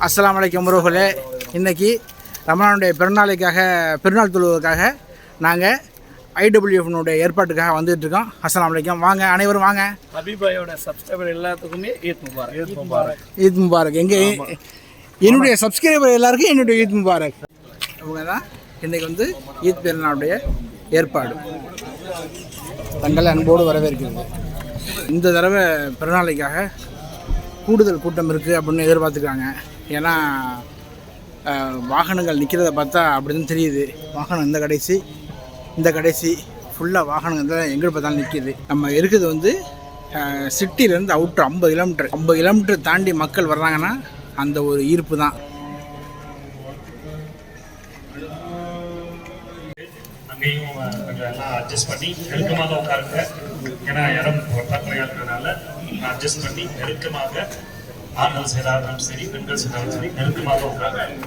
அஸ்லாம் வலைக்கம் உறவுகளே இன்னைக்கு ரமணானுடைய பிறநாளைக்காக பெருநாள் தொழுவதற்காக நாங்கள் ஐடபிள்யூஎஃப்னுடைய ஏற்பாட்டுக்காக வந்துட்டு இருக்கோம் அஸ்ஸலாமு அலைக்கும். வாங்க அனைவரும் வாங்க. ஹபீபாயோட சப்ஸ்கிரைபர் எல்லாத்துக்குமே ஈத் முபாரக். ஈத் முபாரக். ஈத் முபாரக். எங்கே என்னுடைய சப்ஸ்கிரைபர் எல்லாருக்கும் என்னுடைய ஈத் முபாரக். இவங்க தான் இன்றைக்கி வந்து ஈத் பெருநாளுடைய ஏற்பாடு. தங்களை அன்போடு வரவேற்கிறது இந்த தடவை பிறநாளைக்காக கூடுதல் கூட்டம் இருக்குது அப்படின்னு எதிர்பார்த்துருக்காங்க ஏன்னா வாகனங்கள் நிற்கிறத பார்த்தா அப்படி தான் தெரியுது. வாகனம் இந்த கடைசி. இந்த கடைசி ஃபுல்லாக வாகனங்கள் தான் எங்கே பார்த்தாலும் நிற்கிது நம்ம இருக்குது வந்து சிட்டிலேருந்து அவுட்ரு ஐம்பது கிலோமீட்டர் ஐம்பது கிலோமீட்டர் தாண்டி மக்கள் வர்றாங்கன்னா அந்த ஒரு ஈர்ப்பு தான். அங்கேயும் கொஞ்சம் எல்லாம் அட்ஜஸ்ட் பண்ணி நெருக்கமாக உட்காருங்க. ஏன்னா இடம் பக்கத்துலையாக இருக்கிறதுனால அட்ஜஸ்ட் பண்ணி நெருக்கமாக ஆண்கள் செய்தாலும் சரி பெண்கள் செய்தாலும் சரி நெருக்கமாக உட்காருங்க.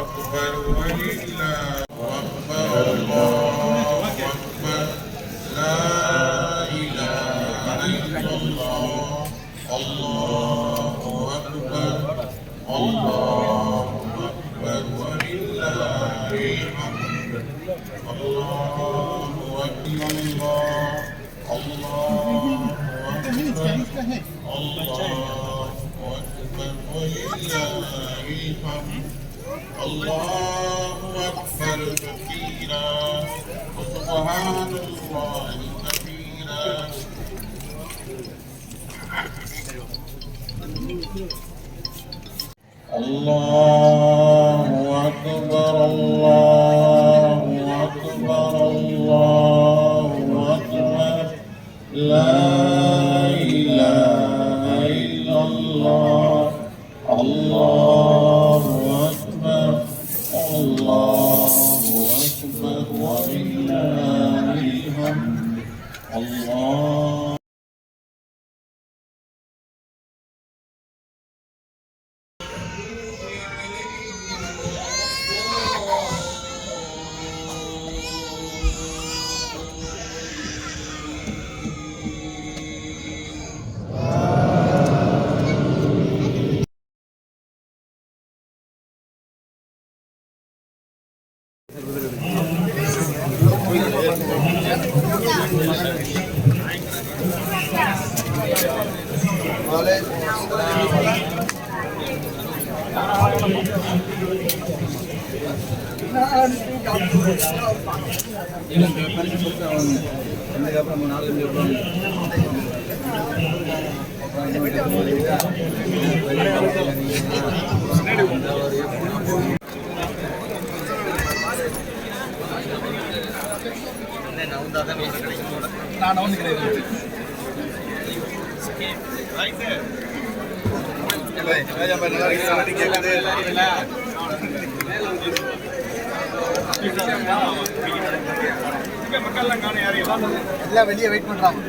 أكبر ولله أكبر. الله أكبر لا إله إلا الله الله أكبر الله أكبر ولله الحمد الله أكبر الله الله أكبر الله أكبر ولله الحمد Allahu Ekber tekbira. Ve subhanallah tekbira Allah 同意 தான் ஆகணும் நாலு பேர் நான் எல்லாம் வெளியே வெயிட் பண்ணுறாங்க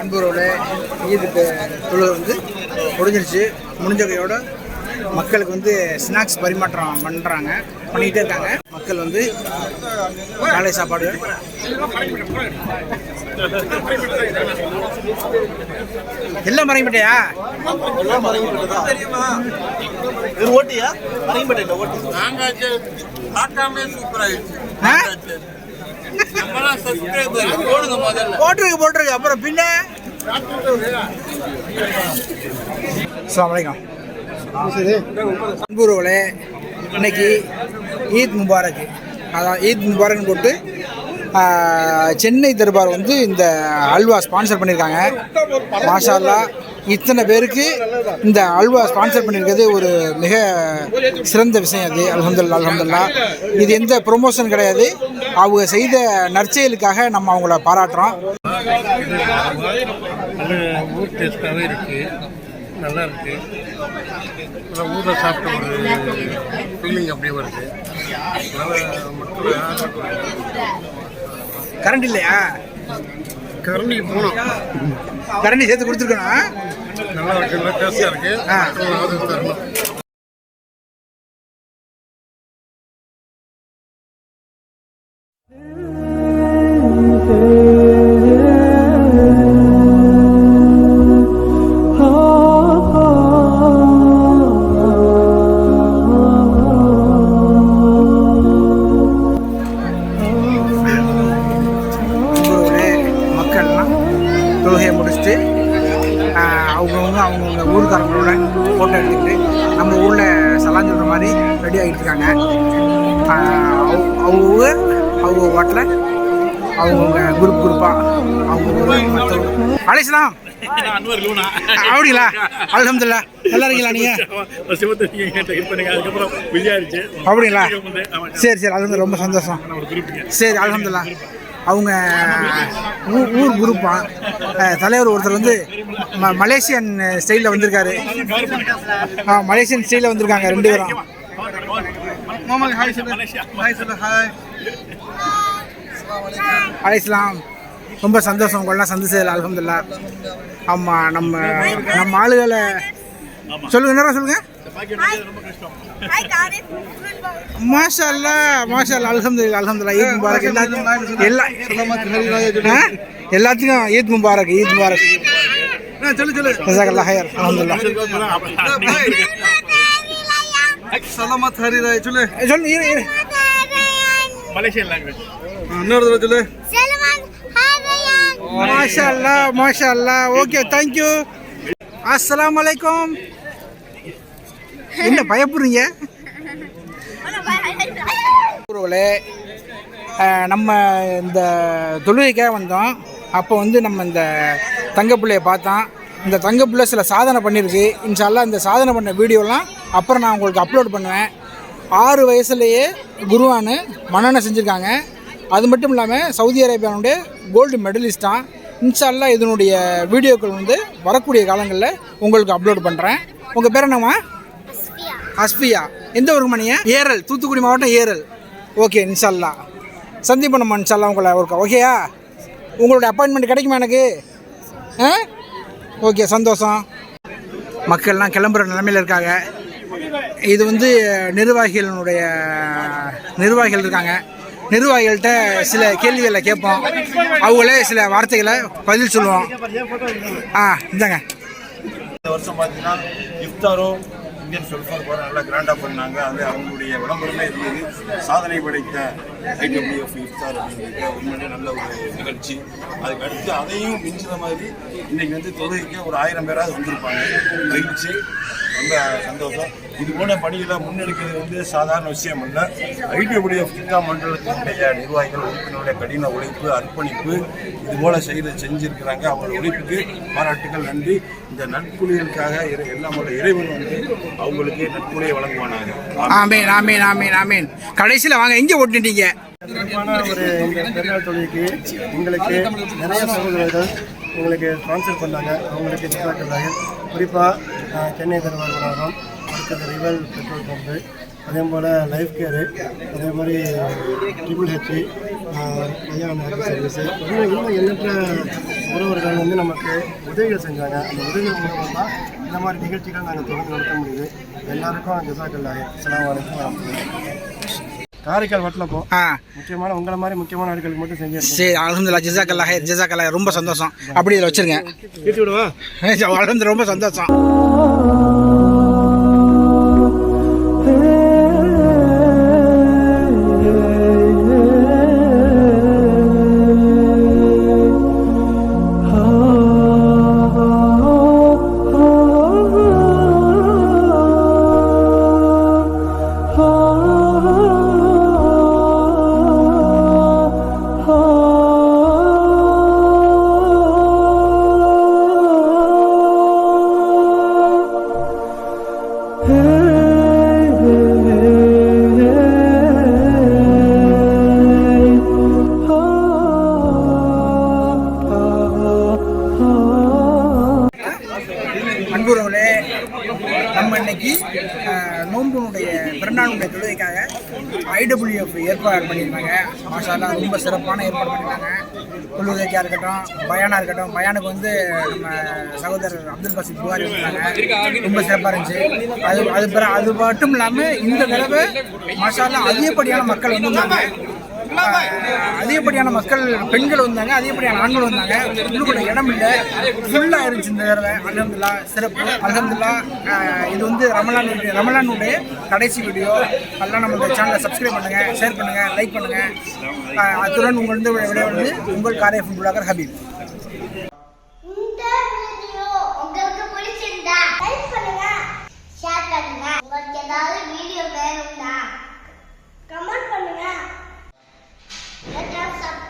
அன்புறவுல ஈதுக்கு தொழுகை வந்து முடிஞ்சிருச்சு. முடிஞ்ச கையோட மக்களுக்கு வந்து ஸ்நாக்ஸ் பரிமாற்றம் பண்ணுறாங்க பண்ணிக்கிட்டே இருக்காங்க. மக்கள் வந்து காலை சாப்பாடு எல்லாம் மறைமிட்டையா? இது ஓட்டியா? மறைம்பேட்டை ஓட்டி. ஆ? போட்டிருக்கு போட்டிருக்கு. அப்புறம் பின்ன? வலைக்கம் அன்புறவுகளே இன்னைக்கு ஈத் முபாரக். அதான் ஈத் முபாரக்னு போட்டு சென்னை தர்பார் வந்து இந்த அல்வா ஸ்பான்சர் பண்ணியிருக்காங்க. மாஷா அல்லாஹ் இத்தனை பேருக்கு இந்த அல்வா ஸ்பான்சர் பண்ணியிருக்கிறது ஒரு மிக சிறந்த விஷயம் அது. அலமதுல்லா அலமதுல்லா இது எந்த ப்ரொமோஷன் கிடையாது. அவங்க செய்த நற்செயலுக்காக நம்ம அவங்கள பாராட்டுறோம். நல்ல ஊர் டேஸ்ட்டாகவே இருக்குது நல்லா இருக்கு. நல்லா ஊரில் சாப்பிட்ட ஒரு ஃபீலிங் அப்படியே வருது. கரண்ட் இல்லையா? கரண்டி போனோம் கரண்டி சேர்த்து கொடுத்துருக்கணும் நல்லா இருக்கு. நல்லா டேஸ்ட்டாக இருக்கு. அவங்கவுங்க குரூப் குரூப்பாக அவங்க மற்ற அழைச்சலாம் அப்படிங்களா அல்ஹம்துலில்லாஹ் நல்லா இருக்கீங்களா நீங்கள் அதுக்கப்புறம் அப்படிங்களா சரி சரி அது ரொம்ப சந்தோஷம் சரி அலமதுல்லா அவங்க ஊர் ஊர் குரூப்பா தலைவர் ஒருத்தர் வந்து மலேசியன் ஸ்டைலில் வந்திருக்காரு ஆ மலேசியன் ஸ்டைலில் வந்திருக்காங்க ரெண்டு பேரும் அலைஸ்லாம் ரொம்ப சந்தோஷம் உங்களெல்லாம் சந்திச்சதில்ல அலமதுல்லா ஆமாம் நம்ம நம்ம ஆளுகளை சொல்லுங்க என்ன சொல்லுங்க. மாஷா அல்லா மாஷா அல்லா அல்ஹம்துலில்லாஹ் அல்ஹம்துலில்லாஹ். ஈத் முபாரக். எல்லாத்துக்கும் எல்லா ஆ? எல்லாத்துக்கும் ஈத் முபாரக் ஈத் முபாரக். சொல்லு சொல்லு. ஜஸாக்கல்லாஹ் ஹைர் அல்ஹம்துலில்லாஹ். சலாமத் ஹரி ராய் சொல்லு சொல்லு மலேசியன் லாங்குவேஜ் இன்னொரு தடவை சொல்லு மாஷா அல்லா மாஷா அல்லா ஓகே தேங்க்யூ அஸ்ஸலாமு அலைக்கும் என்ன பயப்படுறீங்க? அஹ், நம்ம இந்த தொழுகைக்காக வந்தோம். அப்போ வந்து நம்ம இந்த தங்கப்பிள்ளையை பார்த்தோம். இந்த தங்கப்பிள்ளை சில சாதனை பண்ணியிருக்கு இன்ஷால்லா இந்த சாதனை பண்ண வீடியோலாம் அப்புறம் நான் உங்களுக்கு அப்லோட் பண்ணுவேன். ஆறு வயசுலேயே குருவானு மன்னனை செஞ்சுருக்காங்க. அது மட்டும் இல்லாமல் சவுதி அரேபியானுடைய கோல்டு மெடலிஸ்டான் இன்ஷால்லா இதனுடைய வீடியோக்கள் வந்து வரக்கூடிய காலங்களில் உங்களுக்கு அப்லோட் பண்ணுறேன் உங்கள் பேர் என்னம்மா? அஸ்பியா. எந்த ஊருக்கு நீங்கள் ஏரல். தூத்துக்குடி மாவட்டம் ஏரல். ஓகே இன்ஷால்லா சந்திப்போம் நம்ம இன்ஷால்லா உங்களை ஒரு ஓகேயா உங்களுடைய அப்பாயின்மெண்ட் கிடைக்குமா எனக்கு? ஆ? ஓகே சந்தோஷம். மக்கள்லாம் கிளம்புற நிலமையில் இருக்காங்க. இது வந்து நிர்வாகிகளுடைய நிர்வாகிகள் இருக்காங்க. நிர்வாகிகள்கிட்ட சில கேள்விகளை கேட்போம். அவங்களே சில வார்த்தைகளை பதில் சொல்லுவோம். ஆ இந்தாங்க. இந்த வருஷம் பார்த்தீங்கன்னா இஃப்தாரும் இந்தியன் வெல்ஃபேர் போகிற நல்லா கிராண்டாக பண்ணாங்க. அது அவங்களுடைய விளம்பரமே இருந்தது. சாதனை படைத்த ஐடபிள்யூஎஃப் இஃப்தார் அப்படிங்கிறது உண்மையிலே நல்ல ஒரு நிகழ்ச்சி. அதுக்கு அடுத்து அதையும் மிஞ்சின மாதிரி இன்னைக்கு வந்து தொகுதிக்கு ஒரு ஆயிரம் பேராவது வந்திருப்பாங்க. மகிழ்ச்சி ரொம்ப சந்தோஷம். இது போன்ற பணிகளை முன்னெடுக்கிறது வந்து சாதாரண விஷயம் அல்ல. ஐடிபிள்யூஎஃப் திட்டா மண்டலத்தினுடைய நிர்வாகிகள் உறுப்பினருடைய கடின உழைப்பு அர்ப்பணிப்பு இது போல செய்து செஞ்சிருக்கிறாங்க. அவங்களோட உழைப்புக்கு பாராட்டுகள் நன்றி. இந்த நட்புலிகளுக்காக எல்லாம் இறைவன் வந்து அவங்களுக்கு நட்புலியை வழங்குவானாங்க ஆமீன் ஆமீன் ஆமீன் ஆமீன். கடைசியில் வாங்க எங்கே ஓட்டுட்டீங்க சிறப்பான ஒரு இந்த பெருநாள் தொழிலுக்கு எங்களுக்கு நிறைய சகோதரர்கள் எங்களுக்கு ஸ்பான்சர் பண்ணாங்க. அவங்களுக்கு ஜிசாக்கல்லாக குறிப்பாக சென்னை தருவார் வளாகம் அடுத்தது ரிவல் பெட்ரோல் பம்பு அதே போல் லைஃப் கேரு அதே மாதிரி ட்ரிபிள் ஹெச் கல்யாண சர்வீஸு இன்னும் இன்னும் எண்ணற்ற உறவர்கள் வந்து நமக்கு உதவிகள் செஞ்சாங்க. அந்த உதவிகள் மூலமாக தான் இந்த மாதிரி நிகழ்ச்சிகள் நாங்கள் தொடர்ந்து நடத்த முடியுது. எல்லாருக்கும் அஸ்ஸலாமு அலைக்கும் வரஹ்மத்துல்லாஹி காரைக்கால் வட்டலப்போ ஆ. முக்கியமான உங்களை மாதிரி முக்கியமான ஆட்களுக்கு மட்டும் செஞ்சிருக்கோம் சரி அலமதுல்லா ஜிசாக் அல்லா ஹைர் ஜிசாக் அல்லா ரொம்ப சந்தோஷம். அப்படி இதில் வச்சிருங்க. விடுவா? அலமது ரொம்ப சந்தோஷம். இந்த தொழுகைக்காக ஐடபிள்யூஎஃப் ஏற்பாடு பண்ணியிருந்தாங்க மாஷாலாம் ரொம்ப சிறப்பான ஏற்பாடு பண்ணியிருந்தாங்க தொழுகைக்காக இருக்கட்டும் பயானா இருக்கட்டும் பயானுக்கு வந்து நம்ம சகோதரர் அப்துல் பாசித் புகாரி வந்தாங்க ரொம்ப சிறப்பாக இருந்துச்சு. அது அது அது மட்டும் இல்லாமல் இந்த தடவை மாஷாலாம் அதிகப்படியான மக்கள் வந்திருந்தாங்க. அதிகப்படியான மக்கள் பெண்கள் வந்தாங்க அதிகப்படியான ஆண்கள் வந்தாங்க. உள்ளுக்குள்ள இடம் இல்லை. ஃபுல்லாக இருந்துச்சு இந்த தடவை அலமதுல்லா சிறப்பு. அலமதுல்லா இது வந்து ரமலான் ரமலானுடைய கடைசி வீடியோ அதெல்லாம் நம்ம சேனலை சப்ஸ்கிரைப் பண்ணுங்கள் ஷேர் பண்ணுங்கள் லைக் பண்ணுங்கள் அத்துடன் உங்கள் வந்து விளையாடுவது உங்கள் காரை புலாகர் ஹபீப். இந்த உங்களுக்கு பண்ணுங்க. Let some